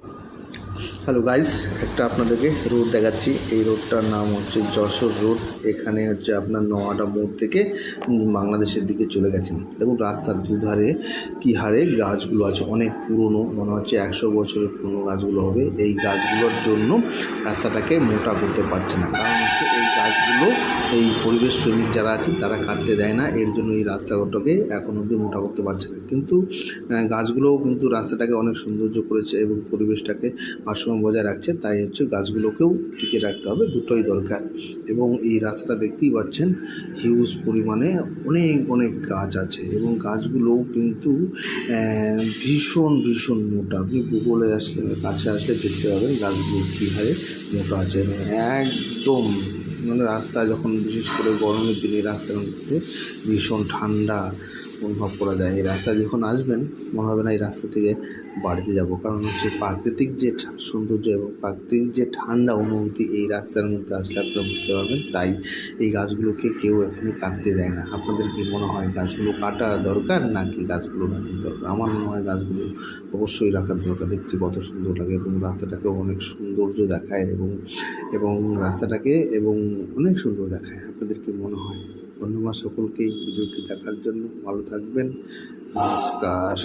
you hello guys একটা আপনাদেরকে road দেখাচ্ছি। এই রোডটার নাম হচ্ছে যশোর রোড এখানে হচ্ছে আপনার নোয়াটা মোড় থেকে বাংলাদেশের দিকে চলে গেছেন। দেখুন, রাস্তার দুধারে কি হারে গাছগুলো আছে। অনেক পুরনো, মনে হচ্ছে একশো বছরের পুরনো গাছগুলো হবে। এই গাছগুলোর জন্য রাস্তাটাকে মোটা করতে পারছে না। কারণ হচ্ছে এই গাছগুলো, এই পরিবেশ শ্রমিক যারা আছেন তারা কাটতে দেয় না। এর জন্য এই রাস্তাঘাটটাকে এখন অবধি মোটা করতে পারছে না। কিন্তু গাছগুলোও কিন্তু রাস্তাটাকে অনেক সৌন্দর্য করেছে এবং পরিবেশটাকে ভারসাম্য বজায় রাখছে, তাই হচ্ছে গাছগুলোকেও টিকে রাখতে হবে, দুটোই দরকার। এবং এই রাস্তাটা দেখতেই পাচ্ছেন, হিউজ পরিমাণে অনেক অনেক গাছ আছে। এবং গাছগুলোও কিন্তু ভীষণ ভীষণ মোটা। আপনি ভূগোলে আসলে, কাছে আসলে দেখতে পাবেন গাছগুলো কী হারে মোটা আছে। একদম মানে রাস্তা যখন বিশেষ করে গরমের দিনে রাস্তার মধ্যে ভীষণ ঠান্ডা অনুভব করা যায়। এই রাস্তা যখন আসবেন, মনে হবে না এই রাস্তা থেকে বাড়িতে যাব। কারণ হচ্ছে প্রাকৃতিক যে সৌন্দর্য এবং প্রাকৃতিক যে ঠান্ডা অনুভূতি এই রাস্তার মধ্যে আসলে আপনারা বুঝতে পারবেন। তাই এই গাছগুলোকে কেউ এখানে কাটতে দেয় না। আপনাদের কি মনে হয় গাছগুলো কাটা দরকার নাকি গাছগুলো রাখার দরকার? আমার মনে হয় গাছগুলো অবশ্যই রাখার দরকার। দেখছি কত সুন্দর লাগে এবং রাস্তাটাকেও অনেক সৌন্দর্য দেখায় এবং এবং রাস্তাটাকে এবং অনেক সুন্দর দেখায়। আপনাদের কি মনে হয়? ধন্যবাদ সকলকে। ভিডিওটি দেখার জন্য ভালো থাকবেন। নমস্কার।